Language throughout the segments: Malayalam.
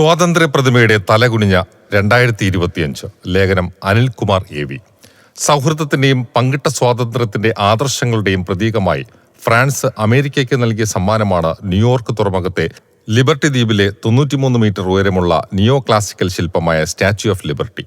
സ്വാതന്ത്ര്യ പ്രതിമയുടെ തലകുനിഞ്ഞ രണ്ടായിരത്തി ഇരുപത്തിയഞ്ച് ലേഖനം അനിൽകുമാർ എ വി. സൗഹൃദത്തിന്റെയും പങ്കിട്ട സ്വാതന്ത്ര്യത്തിന്റെ ആദർശങ്ങളുടെയും പ്രതീകമായി ഫ്രാൻസ് അമേരിക്കയ്ക്ക് നൽകിയ സമ്മാനമാണ് ന്യൂയോർക്ക് തുറമുഖത്തെ ലിബർട്ടി ദ്വീപിലെ തൊണ്ണൂറ്റിമൂന്ന് മീറ്റർ ഉയരമുള്ള നിയോ ക്ലാസിക്കൽ ശില്പമായ സ്റ്റാച്യു ഓഫ് ലിബർട്ടി.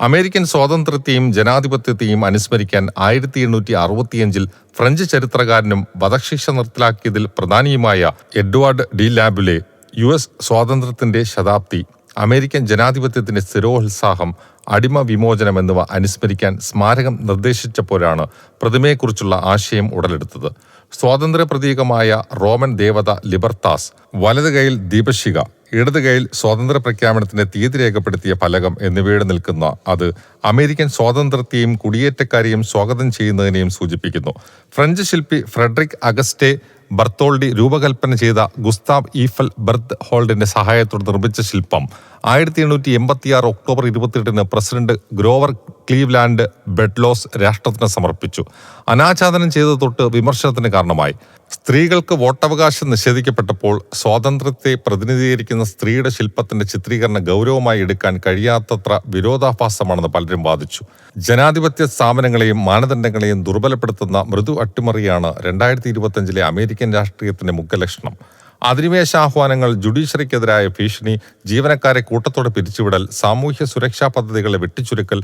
അമേരിക്കൻ സ്വാതന്ത്ര്യത്തെയും ജനാധിപത്യത്തെയും അനുസ്മരിക്കാൻ ആയിരത്തി എണ്ണൂറ്റി അറുപത്തിയഞ്ചിൽ ഫ്രഞ്ച് ചരിത്രകാരനും വധശിക്ഷ നിർത്തലാക്കിയതിൽ പ്രധാനിയുമായ Edward de Laboulaye U S സ്വാതന്ത്ര്യത്തിന്റെ ശതാബ്ദി അമേരിക്കൻ ജനാധിപത്യത്തിന്റെ സ്ഥിരോത്സാഹം അടിമ വിമോചനം എന്നിവ അനുസ്മരിക്കാൻ സ്മാരകം നിർദ്ദേശിച്ചപ്പോഴാണ് പ്രതിമയെക്കുറിച്ചുള്ള ആശയം ഉടലെടുത്തത്. സ്വാതന്ത്ര്യ പ്രതീകമായ റോമൻ ദേവത ലിബർത്താസ് വലത് കൈയിൽ ദീപശിക ഇടത് കൈയിൽ സ്വാതന്ത്ര്യ പ്രഖ്യാപനത്തിന്റെ തീയതി രേഖപ്പെടുത്തിയ ഫലകം എന്നിവയുടെ നിൽക്കുന്ന അത് അമേരിക്കൻ സ്വാതന്ത്ര്യത്തെയും കുടിയേറ്റക്കാരെയും സ്വാഗതം ചെയ്യുന്നതിനെയും സൂചിപ്പിക്കുന്നു. ഫ്രഞ്ച് ശില്പി ഫ്രെഡറിക് അഗസ്റ്റെ ബർത്തോൾഡി രൂപകൽപ്പന ചെയ്ത ഗുസ്താവ് ഈഫൽ ബർത്ത് ഹോൾഡിന്റെ സഹായത്തോടെ നിർമ്മിച്ച ശില്പം. ആയിരത്തി എണ്ണൂറ്റി എൺപത്തിയാറ് ഒക്ടോബർ ഇരുപത്തിയെട്ടിന് പ്രസിഡന്റ് ഗ്രോവർ ക്ലീവ്ലാൻഡ് ബെഡ്ലോസ് രാഷ്ട്രത്തിന് സമർപ്പിച്ചു. അനാച്ഛാദനം ചെയ്തത് തൊട്ട് വിമർശനത്തിന് കാരണമായി. സ്ത്രീകൾക്ക് വോട്ടവകാശം നിഷേധിക്കപ്പെട്ടപ്പോൾ സ്വാതന്ത്ര്യത്തെ പ്രതിനിധീകരിക്കുന്ന സ്ത്രീയുടെ ശില്പത്തിന്റെ ചിത്രീകരണം ഗൗരവമായി എടുക്കാൻ കഴിയാത്തത്ര വിരോധാഭാസമാണെന്ന് പലരും വാദിച്ചു. ജനാധിപത്യ സ്ഥാപനങ്ങളെയും മാനദണ്ഡങ്ങളെയും ദുർബലപ്പെടുത്തുന്ന മൃദു അട്ടിമറിയാണ് രണ്ടായിരത്തി ഇരുപത്തിയഞ്ചിലെ അമേരിക്കൻ രാഷ്ട്രീയത്തിന്റെ മുഖ്യലക്ഷണം അധിനിവേശ ആഹ്വാനങ്ങൾ ജുഡീഷ്യറിക്കെതിരായ ഭീഷണി ജീവനക്കാരെ കൂട്ടത്തോടെ പിരിച്ചുവിടൽ സാമൂഹ്യ സുരക്ഷാ പദ്ധതികളെ വെട്ടിച്ചുരുക്കൽ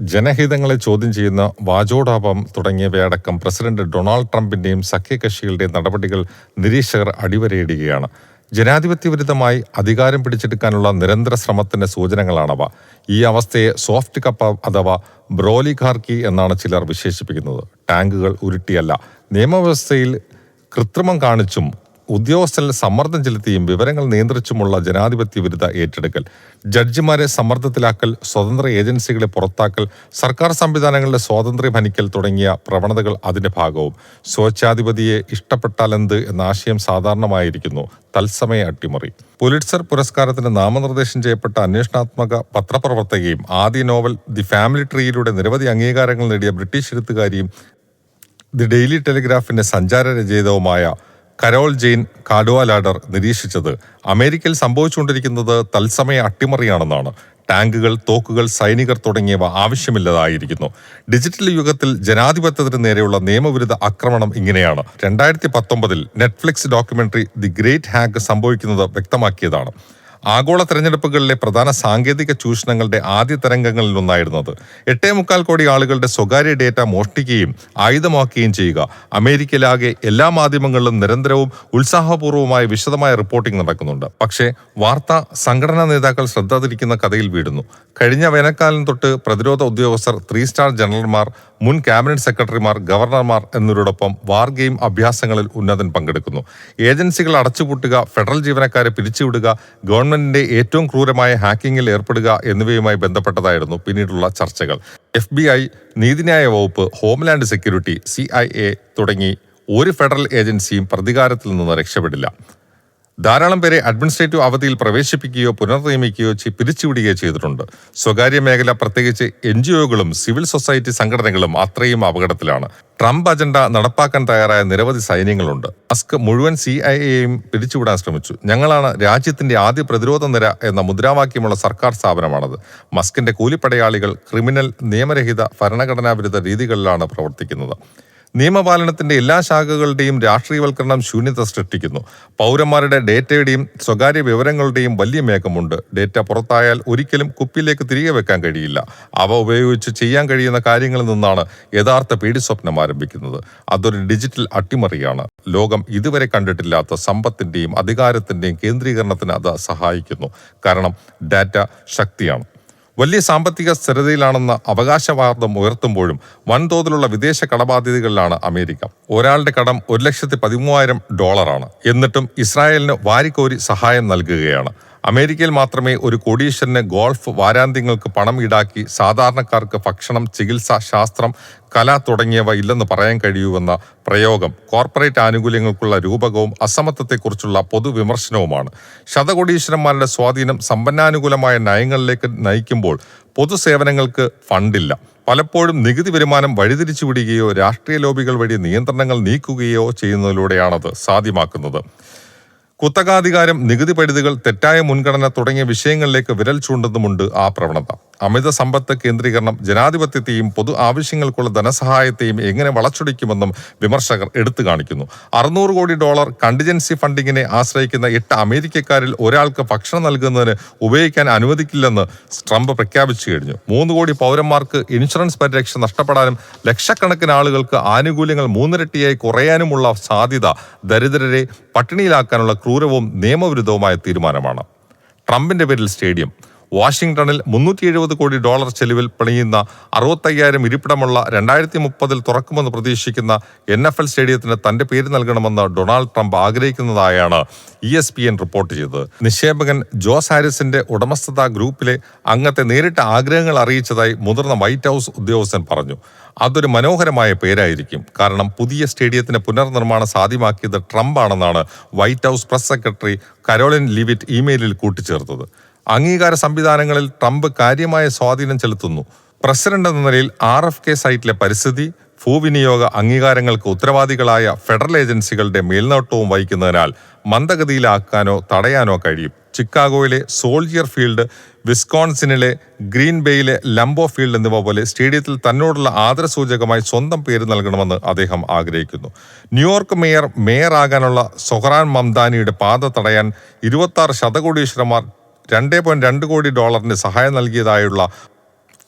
ജനഹിതങ്ങളെ ചോദ്യം ചെയ്യുന്ന വാചോടാപം തുടങ്ങിയവയടക്കം പ്രസിഡന്റ് ഡൊണാൾഡ് ട്രംപിന്റെയും സഖ്യകക്ഷികളുടെയും നടപടികൾ നിരീക്ഷകർ അടിവരയിടുകയാണ്. ജനാധിപത്യ വിരുദ്ധമായി അധികാരം പിടിച്ചെടുക്കാനുള്ള നിരന്തര ശ്രമത്തിന്റെ സൂചനകളാണവ. ഈ അവസ്ഥയെ സോഫ്റ്റ് കപ്പ് അഥവാ ബ്രോലിഖാർക്കി എന്നാണ് ചിലർ വിശേഷിപ്പിക്കുന്നത്. ടാങ്കുകൾ ഉരുട്ടിയല്ല. നിയമവ്യവസ്ഥയിൽ കൃത്രിമം കാണിച്ചും ഉദ്യോഗസ്ഥരിൽ സമ്മർദ്ദം ചെലുത്തിയും വിവരങ്ങൾ നിയന്ത്രിച്ചുമുള്ള ജനാധിപത്യ വിരുദ്ധ ഏറ്റെടുക്കൽ ജഡ്ജിമാരെ സമ്മർദ്ദത്തിലാക്കൽ സ്വതന്ത്ര ഏജൻസികളെ പുറത്താക്കൽ സർക്കാർ സംവിധാനങ്ങളുടെ സ്വാതന്ത്ര്യം ഹനിക്കൽ തുടങ്ങിയ പ്രവണതകൾ അതിന്റെ ഭാഗവും. സ്വേച്ഛാധിപതിയെ ഇഷ്ടപ്പെട്ടാലെന്ത് എന്ന ആശയം സാധാരണമായിരിക്കുന്നു. തത്സമയ അട്ടിമറി. പുലിറ്റ്സർ പുരസ്കാരത്തിന് നാമനിർദ്ദേശം ചെയ്യപ്പെട്ട അന്വേഷണാത്മക പത്രപ്രവർത്തകയും ആദ്യ നോവൽ ദി ഫാമിലി ട്രീയിലൂടെ നിരവധി അംഗീകാരങ്ങൾ നേടിയ ബ്രിട്ടീഷ് എഴുത്തുകാരിയും ദി ഡെയിലി ടെലിഗ്രാഫിന്റെ സഞ്ചാര രചയിതാവുമായ കരോൾ ജെയിൻ കാഡുവാലാഡർ നിരീക്ഷിച്ചത് അമേരിക്കയിൽ സംഭവിച്ചുകൊണ്ടിരിക്കുന്നത് തത്സമയ അട്ടിമറിയാണെന്നാണ്. ടാങ്കുകൾ തോക്കുകൾ സൈനികർ തുടങ്ങിയവ ആവശ്യമില്ലതായിരിക്കുന്നു. ഡിജിറ്റൽ യുഗത്തിൽ ജനാധിപത്യത്തിന് നേരെയുള്ള നിയമവിരുദ്ധ ആക്രമണം ഇങ്ങനെയാണ്. രണ്ടായിരത്തി പത്തൊമ്പതിൽ Netflix documentary The Great Hack സംഭവിക്കുന്നത് വ്യക്തമാക്കിയതാണ്. ആഗോള തെരഞ്ഞെടുപ്പുകളിലെ പ്രധാന സാങ്കേതിക ചൂഷണങ്ങളുടെ ആദ്യ തരംഗങ്ങളിലൊന്നായിരുന്നത് എട്ടേ മുക്കാൽ കോടി ആളുകളുടെ സ്വകാര്യ ഡേറ്റ മോഷ്ടിക്കുകയും ആയുധമാക്കുകയും ചെയ്യുക. അമേരിക്കയിലാകെ എല്ലാ മാധ്യമങ്ങളിലും നിരന്തരവും ഉത്സാഹപൂർവമായ വിശദമായ റിപ്പോർട്ടിംഗ് നടക്കുന്നുണ്ട്. പക്ഷേ വാർത്ത സംഘടനാ നേതാക്കൾ ശ്രദ്ധ തിരിക്കുന്ന കഥയിൽ വീടുന്നു. കഴിഞ്ഞ വേനൽക്കാലം തൊട്ട് പ്രതിരോധ ഉദ്യോഗസ്ഥർ ത്രീ സ്റ്റാർ ജനറൽമാർ മുൻ ക്യാബിനറ്റ് സെക്രട്ടറിമാർ ഗവർണർമാർ എന്നിവരോടൊപ്പം വാർ ഗെയിം അഭ്യാസങ്ങളിൽ ഉന്നതൻ പങ്കെടുക്കുന്നു. ഏജൻസികൾ അടച്ചുപൂട്ടുക ഫെഡറൽ ജീവനക്കാരെ പിരിച്ചുവിടുക ഗവൺമെന്റിന്റെ ഏറ്റവും ക്രൂരമായ ഹാക്കിങ്ങിൽ ഏർപ്പെടുക എന്നിവയുമായി ബന്ധപ്പെട്ടതായിരുന്നു പിന്നീടുള്ള ചർച്ചകൾ. എഫ് ബി ഐ നീതിന്യായ വകുപ്പ് homeland security C I A തുടങ്ങി ഒരു ഫെഡറൽ ഏജൻസിയും പ്രതികാരത്തിൽ നിന്ന് രക്ഷപ്പെടില്ല. ധാരാളം പേരെ അഡ്മിനിസ്ട്രേറ്റീവ് അവധിയിൽ പ്രവേശിപ്പിക്കുകയോ പുനർനിയമിക്കുകയോ പിരിച്ചുവിടുകയോ ചെയ്തിട്ടുണ്ട്. സ്വകാര്യ മേഖല പ്രത്യേകിച്ച് എൻ ജി ഒകളും സിവിൽ സൊസൈറ്റി സംഘടനകളും അത്രയും അപകടത്തിലാണ്. ട്രംപ് അജണ്ട നടപ്പാക്കാൻ തയ്യാറായ നിരവധി സൈന്യങ്ങളുണ്ട്. മസ്ക് മുഴുവൻ സി ഐ എയും പിരിച്ചുവിടാൻ ശ്രമിച്ചു. ഞങ്ങളാണ് രാജ്യത്തിന്റെ ആദ്യ പ്രതിരോധ നിര എന്ന മുദ്രാവാക്യമുള്ള സർക്കാർ സ്ഥാപനമാണത്. മസ്കിന്റെ കൂലിപ്പടയാളികൾ ക്രിമിനൽ നിയമരഹിത ഭരണഘടനാ വിരുദ്ധ രീതികളിലാണ് പ്രവർത്തിക്കുന്നത്. നിയമപാലനത്തിന്റെ എല്ലാ ശാഖകളുടെയും രാഷ്ട്രീയവൽക്കരണം ശൂന്യത സൃഷ്ടിക്കുന്നു. പൗരന്മാരുടെ ഡേറ്റയുടെയും സ്വകാര്യ വിവരങ്ങളുടെയും വലിയ മേഘമുണ്ട്. ഡേറ്റ പുറത്തായാൽ ഒരിക്കലും കുപ്പിയിലേക്ക് തിരികെ വെക്കാൻ കഴിയില്ല. അവ ഉപയോഗിച്ച് ചെയ്യാൻ കഴിയുന്ന കാര്യങ്ങളിൽ നിന്നാണ് യഥാർത്ഥ പേടി സ്വപ്നം ആരംഭിക്കുന്നത്. അതൊരു ഡിജിറ്റൽ അട്ടിമറിയാണ്. ലോകം ഇതുവരെ കണ്ടിട്ടില്ലാത്ത സമ്പത്തിന്റെയും അധികാരത്തിന്റെയും കേന്ദ്രീകരണത്തിന് അത് സഹായിക്കുന്നു. കാരണം ഡാറ്റ ശക്തിയാണ്. വലിയ സാമ്പത്തിക സ്ഥിരതയിലാണെന്ന അവകാശവാദം ഉയർത്തുമ്പോഴും വൻതോതിലുള്ള വിദേശ കടബാധ്യതകളിലാണ് അമേരിക്ക. ഒരാളുടെ കടം ഒരു ലക്ഷത്തി പതിമൂവായിരം ഡോളറാണ്. എന്നിട്ടും ഇസ്രായേലിന് വാരിക്കോരി സഹായം നൽകുകയാണ്. അമേരിക്കയിൽ മാത്രമേ ഒരു കോടീശ്വരന് ഗോൾഫ് വാരാന്ത്യങ്ങൾക്ക് പണം ഈടാക്കി സാധാരണക്കാർക്ക് ഭക്ഷണം ചികിത്സ ശാസ്ത്രം കല തുടങ്ങിയവ ഇല്ലെന്ന് പറയാൻ കഴിയൂവെന്ന പ്രയോഗം കോർപ്പറേറ്റ് ആനുകൂല്യങ്ങൾക്കുള്ള രൂപകവും അസമത്വത്തെക്കുറിച്ചുള്ള പൊതുവിമർശനവുമാണ്. ശതകോടീശ്വരന്മാരുടെ സ്വാധീനം സമ്പന്നാനുകൂലമായ നയങ്ങളിലേക്ക് നയിക്കുമ്പോൾ പൊതുസേവനങ്ങൾക്ക് ഫണ്ടില്ല. പലപ്പോഴും നികുതി വരുമാനം വഴിതിരിച്ചു വിടുകയോ രാഷ്ട്രീയ ലോബികൾ വഴി നിയന്ത്രണങ്ങൾ നീക്കുകയോ ചെയ്യുന്നതിലൂടെയാണത് സാധ്യമാക്കുന്നത്. കുത്തകാധികാരം നികുതി പരിധികൾ തെറ്റായ മുൻഗണന തുടങ്ങിയ വിഷയങ്ങളിലേക്ക് വിരൽ ചൂണ്ടുന്നുമുണ്ട് ആ പ്രവണത. അമിത സമ്പത്ത് കേന്ദ്രീകരണം ജനാധിപത്യത്തെയും പൊതു ആവശ്യങ്ങൾക്കുള്ള ധനസഹായത്തെയും എങ്ങനെ വളച്ചൊടിക്കുമെന്നും വിമർശകർ എടുത്തു കാണിക്കുന്നു. അറുന്നൂറ് കോടി ഡോളർ കണ്ടിജൻസി ഫണ്ടിങ്ങിനെ ആശ്രയിക്കുന്ന എട്ട് അമേരിക്കക്കാരിൽ ഒരാൾക്ക് ഭക്ഷണം നൽകുന്നതിന് ഉപയോഗിക്കാൻ അനുവദിക്കില്ലെന്ന് ട്രംപ് പ്രഖ്യാപിച്ചു കഴിഞ്ഞു. മൂന്ന് കോടി പൗരന്മാർക്ക് ഇൻഷുറൻസ് പരിരക്ഷ നഷ്ടപ്പെടാനും ലക്ഷക്കണക്കിന് ആളുകൾക്ക് ആനുകൂല്യങ്ങൾ മൂന്നിരട്ടിയായി കുറയാനുമുള്ള സാധ്യത ദരിദ്രരെ പട്ടിണിയിലാക്കാനുള്ള ക്രൂരവും നിയമവിരുദ്ധവുമായ തീരുമാനമാണ്. ട്രംപിന്റെ പേരിൽ സ്റ്റേഡിയം വാഷിംഗ്ടണിൽ മുന്നൂറ്റി എഴുപത് കോടി ഡോളർ ചെലവിൽ പണിയുന്ന അറുപത്തയ്യായിരം ഇരിപ്പിടമുള്ള രണ്ടായിരത്തി മുപ്പതിൽ തുറക്കുമെന്ന് പ്രതീക്ഷിക്കുന്ന എൻ എഫ് എൽ സ്റ്റേഡിയത്തിന് തന്റെ പേര് നൽകണമെന്ന് Donald Trump ആഗ്രഹിക്കുന്നതായാണ് E S P N report ചെയ്തത്. നിക്ഷേപകൻ ജോസ് ഹാരിസിന്റെ ഉടമസ്ഥത ഗ്രൂപ്പിലെ അംഗത്തെ നേരിട്ട് ആഗ്രഹങ്ങൾ അറിയിച്ചതായി മുതിർന്ന വൈറ്റ് ഹൗസ് ഉദ്യോഗസ്ഥൻ പറഞ്ഞു. അതൊരു മനോഹരമായ പേരായിരിക്കും. കാരണം പുതിയ സ്റ്റേഡിയത്തിന് പുനർനിർമ്മാണം സാധ്യമാക്കിയത് ട്രംപ് ആണെന്നാണ് White House press secretary Karoline Leavitt ഇമെയിലിൽ കൂട്ടിച്ചേർത്തത്. അംഗീകാര സംവിധാനങ്ങളിൽ ട്രംപ് കാര്യമായ സ്വാധീനം ചെലുത്തുന്നു. പ്രസിഡന്റ് എന്ന നിലയിൽ ആർ എഫ് കെ സൈറ്റിലെ പരിസ്ഥിതി ഭൂവിനിയോഗ അംഗീകാരങ്ങൾക്ക് ഉത്തരവാദികളായ ഫെഡറൽ ഏജൻസികളുടെ മേൽനോട്ടവും വഹിക്കുന്നതിനാൽ മന്ദഗതിയിലാക്കാനോ തടയാനോ കഴിയും. ചിക്കാഗോയിലെ സോൾജിയർ ഫീൽഡ് വിസ്കോൺസിനിലെ ഗ്രീൻ ബേയിലെ ലംബോ ഫീൽഡ് എന്നിവ പോലെ സ്റ്റേഡിയത്തിൽ തന്നോടുള്ള ആദരസൂചകമായി സ്വന്തം പേര് നൽകണമെന്ന് അദ്ദേഹം ആഗ്രഹിക്കുന്നു. ന്യൂയോർക്ക് മേയർ മേയറാകാനുള്ള സൊഹ്റാൻ മംദാനിയുടെ പാത തടയാൻ ഇരുപത്തി ആറ് ശതകോടീശ്വരന്മാർ രണ്ട് പോയിന്റ് രണ്ട് കോടി ഡോളറിന് സഹായം നൽകിയതായുള്ള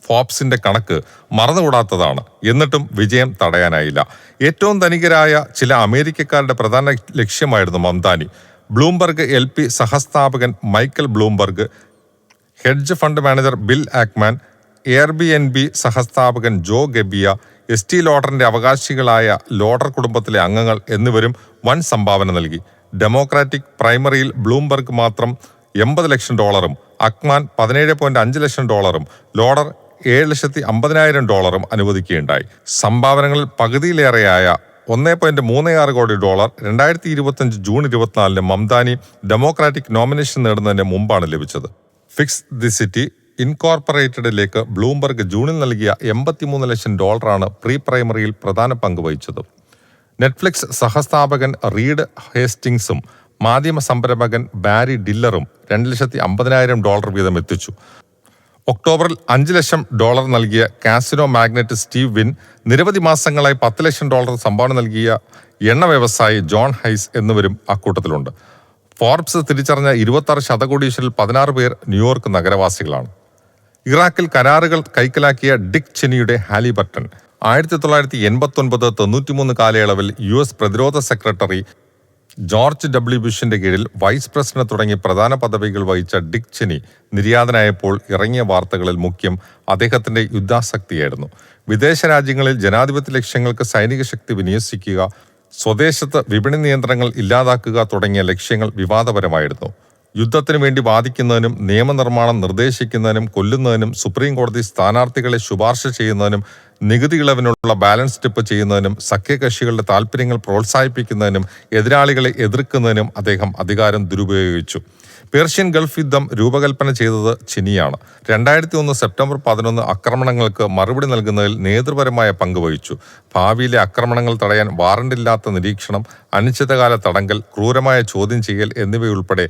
ഫോപ്സിന്റെ കണക്ക് മറന്നുകൂടാത്തതാണ്. എന്നിട്ടും വിജയം തടയാനായില്ല. ഏറ്റവും ധനികരായ ചില അമേരിക്കക്കാരുടെ പ്രധാന ലക്ഷ്യമായിരുന്നു Mamdani Bloomberg L P സഹസ്ഥാപകൻ Michael Bloomberg hedge fund manager Bill Ackman Air B N B സഹസ്ഥാപകൻ Joe Gebbia Estée ലോഡറിന്റെ അവകാശികളായ ലോഡർ കുടുംബത്തിലെ അംഗങ്ങൾ എന്നിവരും വൻ സംഭാവന നൽകി. ഡെമോക്രാറ്റിക് പ്രൈമറിയിൽ ബ്ലൂംബർഗ് മാത്രം എൺപത് ലക്ഷം ഡോളറും അക്മാൻ പതിനേഴ് പോയിന്റ് അഞ്ച് ലക്ഷം ഡോളറും ലോഡർ ഏഴ് ലക്ഷത്തി അമ്പതിനായിരം ഡോളറും അനുവദിക്കുകയുണ്ടായി. സംഭാവനകളിൽ പകുതിയിലേറെയായ ഒന്നേ പോയിന്റ് മൂന്ന് ആറ് കോടി ഡോളർ രണ്ടായിരത്തി ഇരുപത്തിയഞ്ച് ജൂൺ ഇരുപത്തിനാലിന് മംദാനി ഡെമോക്രാറ്റിക് നോമിനേഷൻ നേടുന്നതിന് മുമ്പാണ് ലഭിച്ചത്. ഫിക്സ് ദി സിറ്റി ഇൻകോർപ്പറേറ്റഡിലേക്ക് ബ്ലൂംബർഗ് ജൂണിൽ നൽകിയ എൺപത്തിമൂന്ന് ലക്ഷം ഡോളറാണ് പ്രീ പ്രൈമറിയിൽ പ്രധാന പങ്ക് വഹിച്ചത്. നെറ്റ്ഫ്ലിക്സ് സഹസ്ഥാപകൻ റീഡ് ഹേസ്റ്റിങ്സും മാധ്യമ സംരംഭകൻ ബാരി ഡില്ലറും രണ്ട് ലക്ഷത്തി അമ്പതിനായിരം ഡോളർ വീതം എത്തിച്ചു. ഒക്ടോബറിൽ അഞ്ച് ലക്ഷം ഡോളർ നൽകിയ കാസിനോ മാഗ്നറ്റ് സ്റ്റീവ് വിൻ നിരവധി മാസങ്ങളായി പത്ത് ലക്ഷം ഡോളർ സംഭാവന നൽകിയ എണ്ണ വ്യവസായി ജോൺ ഹൈസ് എന്നിവരും അക്കൂട്ടത്തിലുണ്ട്. ഫോർബ്സ് തിരിച്ചറിഞ്ഞ ഇരുപത്തി ആറ് ശതകോടീശ്വരിൽ പതിനാറ് പേർ ന്യൂയോർക്ക് നഗരവാസികളാണ്. ഇറാഖിൽ കരാറുകൾ കൈക്കലാക്കിയ ഡിക് ചെനിയുടെ ഹാലിബർട്ടൺ ആയിരത്തി തൊള്ളായിരത്തി എൺപത്തി ഒൻപത് തൊണ്ണൂറ്റിമൂന്ന് കാലയളവിൽ യു എസ് പ്രതിരോധ സെക്രട്ടറി ജോർജ് ഡബ്ല്യു ബുഷിന്റെ കീഴിൽ വൈസ് പ്രസിഡന്റ് തുടങ്ങി പ്രധാന പദവികൾ വഹിച്ച ഡിക് ചെനി നിര്യാതനായപ്പോൾ ഇറങ്ങിയ വാർത്തകളിൽ മുഖ്യം അദ്ദേഹത്തിന്റെ യുദ്ധാസക്തിയായിരുന്നു. വിദേശ രാജ്യങ്ങളിൽ ജനാധിപത്യ ലക്ഷ്യങ്ങൾക്ക് സൈനിക ശക്തി വിന്യസിക്കുക സ്വദേശത്ത് വിപണി നിയന്ത്രണങ്ങൾ ഇല്ലാതാക്കുക തുടങ്ങിയ ലക്ഷ്യങ്ങൾ വിവാദപരമായിരുന്നു. യുദ്ധത്തിനു വേണ്ടി വാദിക്കുന്നതിനും നിയമനിർമ്മാണം നിർദ്ദേശിക്കുന്നതിനും കൊല്ലുന്നതിനും സുപ്രീം കോടതി സ്ഥാനാർത്ഥികളെ ശുപാർശ ചെയ്യുന്നതിനും നികുതി ഇളവിനുള്ള ബാലൻസ് ടിപ്പ് ചെയ്യുന്നതിനും സഖ്യകക്ഷികളുടെ താൽപ്പര്യങ്ങൾ പ്രോത്സാഹിപ്പിക്കുന്നതിനും എതിരാളികളെ എതിർക്കുന്നതിനും അദ്ദേഹം അധികാരം ദുരുപയോഗിച്ചു. പേർഷ്യൻ ഗൾഫ് യുദ്ധം രൂപകൽപ്പന ചെയ്തത് ചിനിയാണ്. രണ്ടായിരത്തി ഒന്ന് സെപ്റ്റംബർ പതിനൊന്ന് ആക്രമണങ്ങൾക്ക് മറുപടി നൽകുന്നതിൽ നേതൃപരമായ പങ്ക് വഹിച്ചു. ഭാവിയിലെ ആക്രമണങ്ങൾ തടയാൻ വാറണ്ടില്ലാത്ത നിരീക്ഷണം അനിശ്ചിതകാല തടങ്കൽ ക്രൂരമായ ചോദ്യം ചെയ്യൽ എന്നിവയുൾപ്പെടെ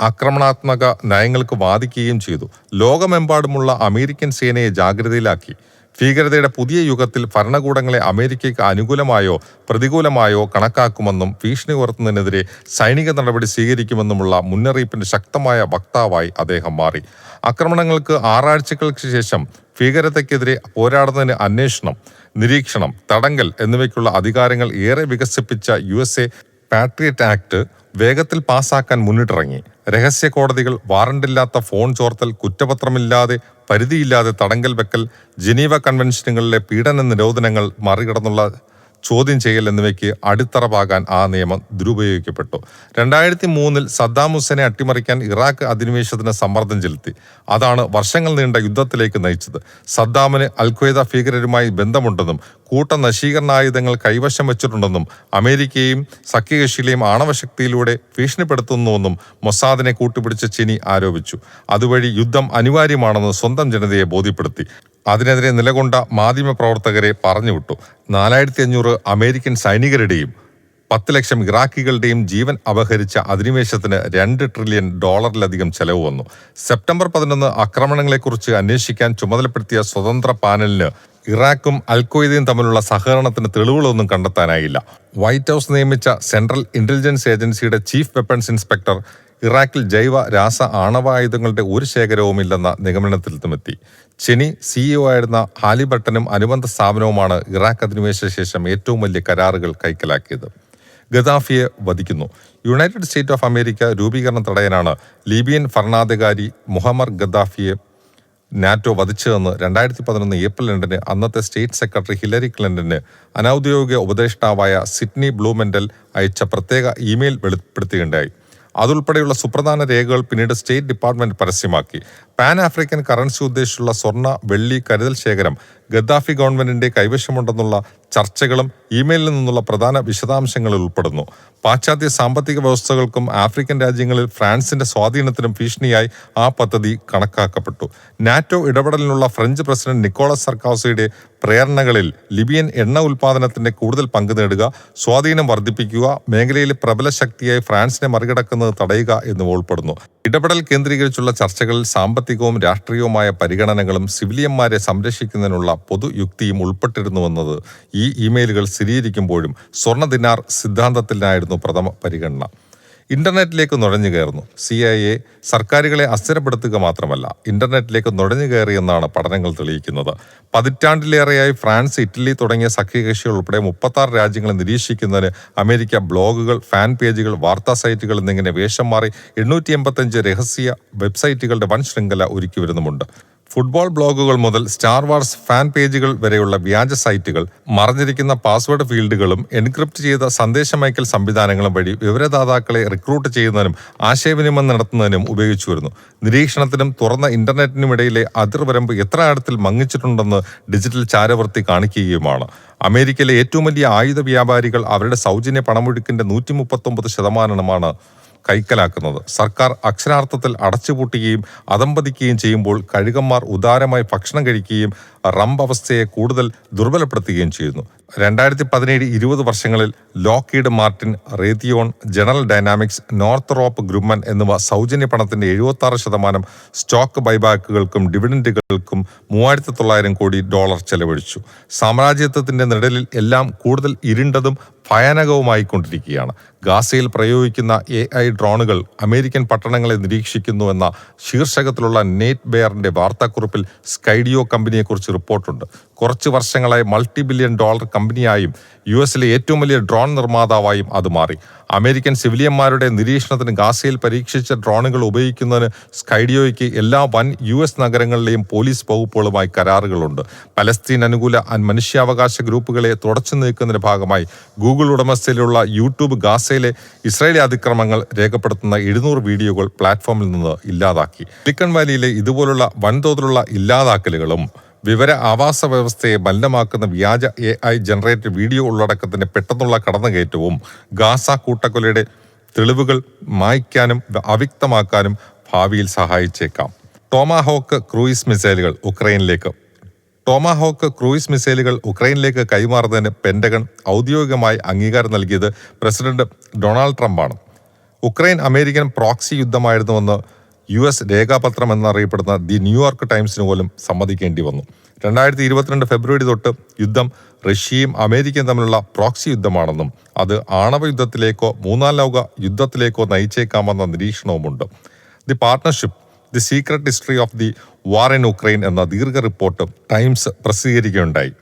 ആക്രമണാത്മക നയങ്ങൾക്ക് വാദിക്കുകയും ചെയ്തു. ലോകമെമ്പാടുമുള്ള അമേരിക്കൻ സേനയെ ജാഗ്രതയിലാക്കി. ഭീകരതയുടെ പുതിയ യുഗത്തിൽ ഭരണകൂടങ്ങളെ അമേരിക്കയ്ക്ക് അനുകൂലമായോ പ്രതികൂലമായോ കണക്കാക്കുമെന്നും ഭീഷണി ഉയർത്തുന്നതിനെതിരെ സൈനിക നടപടി സ്വീകരിക്കുമെന്നുമുള്ള മുന്നറിയിപ്പിന്റെ ശക്തമായ വക്താവായി അദ്ദേഹം മാറി. ആക്രമണങ്ങൾക്ക് ആറാഴ്ചകൾക്ക് ശേഷം ഭീകരതയ്ക്കെതിരെ പോരാടുന്നതിന് അന്വേഷണം നിരീക്ഷണം തടങ്കൽ എന്നിവയ്ക്കുള്ള അധികാരങ്ങൾ ഏറെ വികസിപ്പിച്ച U S A Patriot Act വേഗത്തിൽ പാസാക്കാൻ മുന്നിട്ടിറങ്ങി. രഹസ്യ കോടതികൾ വാറണ്ടില്ലാത്ത ഫോൺ ചോർത്തൽ കുറ്റപത്രമില്ലാതെ പരിധിയില്ലാതെ തടങ്കൽ വെക്കൽ ജനീവ കൺവെൻഷനുകളിലെ പീഡന നിരോധനങ്ങൾ മറികടന്നുള്ള ചോദ്യം ചെയ്യൽ എന്നിവയ്ക്ക് അടിത്തറ പാകാൻ ആ നിയമം ദുരുപയോഗിക്കപ്പെട്ടു. രണ്ടായിരത്തി മൂന്നിൽ സദ്ദാം ഹുസൈനെ അട്ടിമറിക്കാൻ ഇറാഖ് അധിനിവേശത്തിന് സമ്മർദ്ദം ചെലുത്തി. അതാണ് വർഷങ്ങൾ നീണ്ട യുദ്ധത്തിലേക്ക് നയിച്ചത്. സദ്ദാമിന് അൽഖ്വയ്ദ ഭീകരരുമായി ബന്ധമുണ്ടെന്നും കൂട്ട നശീകരണായുധങ്ങൾ കൈവശം വെച്ചിട്ടുണ്ടെന്നും അമേരിക്കയും സഖ്യകക്ഷിയിലെയും ആണവശക്തിയിലൂടെ ഭീഷണിപ്പെടുത്തുന്നുവെന്നും മൊസാദിനെ കൂട്ടുപിടിച്ച് ചിനി ആരോപിച്ചു. അതുവഴി യുദ്ധം അനിവാര്യമാണെന്ന് സ്വന്തം ജനതയെ ബോധ്യപ്പെടുത്തി. അതിനെതിരെ നിലകൊണ്ട മാധ്യമ പ്രവർത്തകരെ പറഞ്ഞുവിട്ടു. നാലായിരത്തി അഞ്ഞൂറ് അമേരിക്കൻ സൈനികരുടെയും പത്ത് ലക്ഷം ഇറാഖികളുടെയും ജീവൻ അപഹരിച്ച അധിനിവേശത്തിന് രണ്ട് ട്രില്യൺ ഡോളറിലധികം ചെലവ് വന്നു. സെപ്റ്റംബർ പതിനൊന്ന് ആക്രമണങ്ങളെക്കുറിച്ച് അന്വേഷിക്കാൻ ചുമതലപ്പെടുത്തിയ സ്വതന്ത്ര പാനലിന് ഇറാഖും അൽക്വയ്ദയും തമ്മിലുള്ള സഹകരണത്തിന് തെളിവുകളൊന്നും കണ്ടെത്താനായില്ല. വൈറ്റ് ഹൗസ് നിയമിച്ച സെൻട്രൽ ഇന്റലിജൻസ് ഏജൻസിയുടെ ചീഫ് വെപ്പൺസ് ഇൻസ്പെക്ടർ ഇറാഖിൽ ജൈവ രാസ ആണവായുധങ്ങളുടെ ഒരു ശേഖരവും ശേഖരവുമില്ലെന്ന നിഗമനത്തിലെത്തുമെത്തി. ചെനി സിഇഒ ആയിരുന്ന ഹാലിബട്ടനും അനുബന്ധ സ്ഥാപനവുമാണ് ഇറാഖ് അധിനിവേശ ശേഷം ഏറ്റവും വലിയ കരാറുകൾ കൈക്കലാക്കിയത്. ഗദാഫിയെ വധിക്കുന്നു. യുണൈറ്റഡ് സ്റ്റേറ്റ് ഓഫ് അമേരിക്ക രൂപീകരണം തടയാനാണ് ലിബിയൻ ഭരണാധികാരി മുഹമ്മർ ഗദ്ദാഫിയെ നാറ്റോ വധിച്ചതെന്ന് രണ്ടായിരത്തി പതിനൊന്ന് ഏപ്രിൽ രണ്ടിന് അന്നത്തെ സ്റ്റേറ്റ് സെക്രട്ടറി ഹിലരി ക്ലിന്റന് അനൌദ്യോഗിക ഉപദേഷ്ടാവായ സിഡ്നി ബ്ലൂമെന്റൽ അയച്ച പ്രത്യേക ഇമെയിൽ വെളിപ്പെടുത്തുകയുണ്ടായി. അതുൾപ്പെടെയുള്ള സുപ്രധാന രേഖകൾ പിന്നീട് സ്റ്റേറ്റ് ഡിപ്പാർട്ട്മെന്റ് പരസ്യമാക്കി. പാൻ ആഫ്രിക്കൻ കറൻസി ഉദ്ദേശിച്ചുള്ള സ്വർണ വെള്ളി കരുതൽ ശേഖരം ഗദ്ദാഫി ഗവൺമെന്റിന്റെ കൈവശമുണ്ടെന്നുള്ള ചർച്ചകളും ഇമെയിലിൽ നിന്നുള്ള പ്രധാന വിശദാംശങ്ങളിൽ ഉൾപ്പെടുന്നു. പാശ്ചാത്യ സാമ്പത്തിക വ്യവസ്ഥകൾക്കും ആഫ്രിക്കൻ രാജ്യങ്ങളിൽ ഫ്രാൻസിന്റെ സ്വാധീനത്തിനും ഭീഷണിയായി ആ പദ്ധതി കണക്കാക്കപ്പെട്ടു. നാറ്റോ ഇടപെടലിനുള്ള ഫ്രഞ്ച് പ്രസിഡന്റ് നിക്കോളസ് സർക്കാസയുടെ പ്രേരണകളിൽ ലിബിയൻ എണ്ണ ഉൽപാദനത്തിന്റെ കൂടുതൽ പങ്ക് നേടുക സ്വാധീനം വർദ്ധിപ്പിക്കുക മേഖലയിലെ പ്രബല ശക്തിയായി ഫ്രാൻസിനെ മറികടക്കുന്നത് തടയുക എന്നിവ ഉൾപ്പെടുന്നു. ഇടപെടൽ കേന്ദ്രീകരിച്ചുള്ള ചർച്ചകളിൽ സാമ്പത്തികവും രാഷ്ട്രീയവുമായ പരിഗണനകളും സിവിലിയന്മാരെ സംരക്ഷിക്കുന്നതിനുള്ള പൊതുയുക്തിയും ഉൾപ്പെട്ടിരുന്നുവെന്നത് ഈ ഇമെയിലുകൾ സ്ഥിരീകരിക്കുമ്പോഴും സ്വർണ ദിനാർ സിദ്ധാന്തത്തിനായിരുന്നു പ്രഥമ പരിഗണന. ഇന്റർനെറ്റിലേക്ക് നുഴഞ്ഞു കയറുന്നു. സി ഐ എ സർക്കാരുകളെ അസ്ഥിരപ്പെടുത്തുക മാത്രമല്ല ഇന്റർനെറ്റിലേക്ക് നുഴഞ്ഞു കയറിയെന്നാണ് പഠനങ്ങൾ തെളിയിക്കുന്നത്. പതിറ്റാണ്ടിലേറെയായി ഫ്രാൻസ് ഇറ്റലി തുടങ്ങിയ സഖ്യകക്ഷികൾ ഉൾപ്പെടെ മുപ്പത്താറ് രാജ്യങ്ങളെ നിരീക്ഷിക്കുന്നതിന് അമേരിക്ക ബ്ലോഗുകൾ ഫാൻ പേജുകൾ വാർത്താ സൈറ്റുകൾ എന്നിങ്ങനെ വേഷം മാറി എണ്ണൂറ്റി രഹസ്യ വെബ്സൈറ്റുകളുടെ വൻ ശൃംഖല ഒരുക്കി വരുന്നുമുണ്ട്. ഫുട്ബോൾ ബ്ലോഗുകൾ മുതൽ സ്റ്റാർ വാർസ് ഫാൻ പേജുകൾ വരെയുള്ള വ്യാജ സൈറ്റുകൾ മറഞ്ഞിരിക്കുന്ന പാസ്വേഡ് ഫീൽഡുകളും എൻക്രിപ്റ്റ് ചെയ്ത സന്ദേശമയക്കൽ സംവിധാനങ്ങളും വഴി വിവരദാതാക്കളെ റിക്രൂട്ട് ചെയ്യുന്നതിനും ആശയവിനിമയം നടത്തുന്നതിനും ഉപയോഗിച്ചു വരുന്നു നിരീക്ഷണത്തിനും തുറന്ന ഇന്റർനെറ്റിനുമിടയിലെ അതിർവരമ്പ് എത്ര ആഴത്തിൽ മങ്ങിച്ചിട്ടുണ്ടെന്ന് ഡിജിറ്റൽ ചാരവൃത്തി കാണിക്കുകയുമാണ്. അമേരിക്കയിലെ ഏറ്റവും വലിയ ആയുധ വ്യാപാരികൾ അവരുടെ സൗജന്യ പണമൊഴുക്കിന്റെ നൂറ്റി മുപ്പത്തൊമ്പത് ശതമാനമാണ് കൈക്കലാക്കുന്നത്. സർക്കാർ അക്ഷരാർത്ഥത്തിൽ അടച്ചുപൂട്ടുകയും അതമ്പതിക്കുകയും ചെയ്യുമ്പോൾ കഴുകന്മാർ ഉദാരമായി ഭക്ഷണം കഴിക്കുകയും റംബ് അവസ്ഥയെ കൂടുതൽ ദുർബലപ്പെടുത്തുകയും ചെയ്യുന്നു. രണ്ടായിരത്തി പതിനേഴ് ഇരുപത് വർഷങ്ങളിൽ Lockheed Martin Raytheon General Dynamics Northrop Grumman എന്നിവ സൗജന്യ പണത്തിന്റെ എഴുപത്തി ആറ് ശതമാനം സ്റ്റോക്ക് ബൈബാക്കുകൾക്കും ഡിവിഡൻഡുകൾക്കും മൂവായിരത്തി തൊള്ളായിരം കോടി ഡോളർ ചെലവഴിച്ചു. സാമ്രാജ്യത്വത്തിന്റെ നിഴലിൽ എല്ലാം കൂടുതൽ ഇരുണ്ടതും ഭയാനകവുമായിക്കൊണ്ടിരിക്കുകയാണ്. ഗാസയിൽ പ്രയോഗിക്കുന്ന എ ഐ ഡ്രോണുകൾ അമേരിക്കൻ പട്ടണങ്ങളെ നിരീക്ഷിക്കുന്നുവെന്ന ശീർഷകത്തിലുള്ള നേറ്റ് ബെയറിന്റെ വാർത്താക്കുറിപ്പിൽ സ്കൈഡിയോ കമ്പനിയെക്കുറിച്ച് റിപ്പോർട്ടുണ്ട്. കുറച്ച് വർഷങ്ങളായി മൾട്ടി ബില്യൺ ഡോളർ കമ്പനിയായും യു എസിലെ ഏറ്റവും വലിയ ഡ്രോൺ നിർമ്മാതാവായും അത് മാറി. അമേരിക്കൻ സിവിലിയന്മാരുടെ നിരീക്ഷണത്തിന് ഗാസയിൽ പരീക്ഷിച്ച ഡ്രോണുകൾ ഉപയോഗിക്കുന്നതിന് സ്കൈഡിയോയ്ക്ക് എല്ലാ വൻ യു എസ് നഗരങ്ങളിലെയും പോലീസ് വകുപ്പുകളുമായി കരാറുകളുണ്ട്. പലസ്തീൻ അനുകൂല മനുഷ്യാവകാശ ഗ്രൂപ്പുകളെ തുടച്ചു നീക്കുന്നതിന്റെ ഭാഗമായി ഗൂഗിൾ ഉടമസ്ഥയിലുള്ള യൂട്യൂബ് ഗാസയിലെ ഇസ്രായേലി അതിക്രമങ്ങൾ രേഖപ്പെടുത്തുന്ന എഴുന്നൂറ് വീഡിയോകൾ പ്ലാറ്റ്ഫോമിൽ നിന്ന് ഇല്ലാതാക്കി. സിലിക്കൺ വാലിയിലെ ഇതുപോലുള്ള വൻതോതിലുള്ള ഇല്ലാതാക്കലുകളും വിവര ആവാസ വ്യവസ്ഥയെ മലിനമാക്കുന്ന വ്യാജ എ ഐ ജനറേറ്റഡ് വീഡിയോ ഉള്ളടക്കത്തിന്റെ പെട്ടെന്നുള്ള കടന്നുകയറ്റവും ഗാസ കൂട്ടക്കൊലയുടെ തെളിവുകൾ മായ്ക്കാനും അവ്യക്തമാക്കാനും ഭാവിയിൽ സഹായിച്ചേക്കാം. ടോമാഹോക്ക് ക്രൂയിസ് മിസൈലുകൾ ഉക്രൈനിലേക്ക് ടോമാഹോക്ക് ക്രൂയിസ് മിസൈലുകൾ ഉക്രൈനിലേക്ക് കൈമാറുന്നതിന് പെന്റഗൺ ഔദ്യോഗികമായി അംഗീകാരം നൽകിയത് പ്രസിഡന്റ് ഡൊണാൾഡ് ട്രംപാണ്. ഉക്രൈൻ അമേരിക്കൻ പ്രോക്സി യുദ്ധമായിരുന്നുവെന്ന് യു എസ് രേഖാപത്രം എന്നറിയപ്പെടുന്ന ദി ന്യൂയോർക്ക് ടൈംസിന് പോലും സമ്മതിക്കേണ്ടി വന്നു. രണ്ടായിരത്തി ഇരുപത്തിരണ്ട് ഫെബ്രുവരി തൊട്ട് യുദ്ധം റഷ്യയും അമേരിക്കയും തമ്മിലുള്ള പ്രോക്സി യുദ്ധമാണെന്നും അത് ആണവ യുദ്ധത്തിലേക്കോ മൂന്നാം ലോക യുദ്ധത്തിലേക്കോ നയിച്ചേക്കാമെന്ന നിരീക്ഷണവുമുണ്ട്. The Partnership the Secret History of the War in Ukraine എന്ന ദീർഘ റിപ്പോർട്ട് ടൈംസ് പ്രസിദ്ധീകരിക്കുകയുണ്ടായി.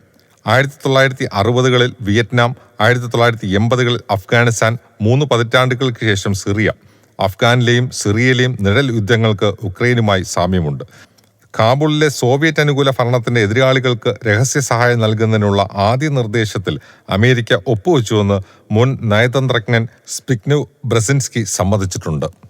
ആയിരത്തി തൊള്ളായിരത്തി അറുപതുകളിൽ വിയറ്റ്നാം ആയിരത്തി തൊള്ളായിരത്തി എൺപതുകളിൽ അഫ്ഗാനിസ്ഥാൻ മൂന്ന് പതിറ്റാണ്ടുകൾക്ക് ശേഷം സിറിയ. അഫ്ഗാനിലെയും സിറിയയിലെയും നിഴൽ യുദ്ധങ്ങൾക്ക് ഉക്രൈനുമായി സാമ്യമുണ്ട്. കാബൂളിലെ സോവിയറ്റ് അനുകൂല ഭരണത്തിന്റെ എതിരാളികൾക്ക് രഹസ്യ സഹായം നൽകുന്നതിനുള്ള ആദ്യ നിർദ്ദേശത്തിൽ അമേരിക്ക ഒപ്പുവെച്ചുവെന്ന് മുൻ നയതന്ത്രജ്ഞൻ സ്പിഗ്നു ബ്രസിൻസ്കി സമ്മതിച്ചിട്ടുണ്ട്.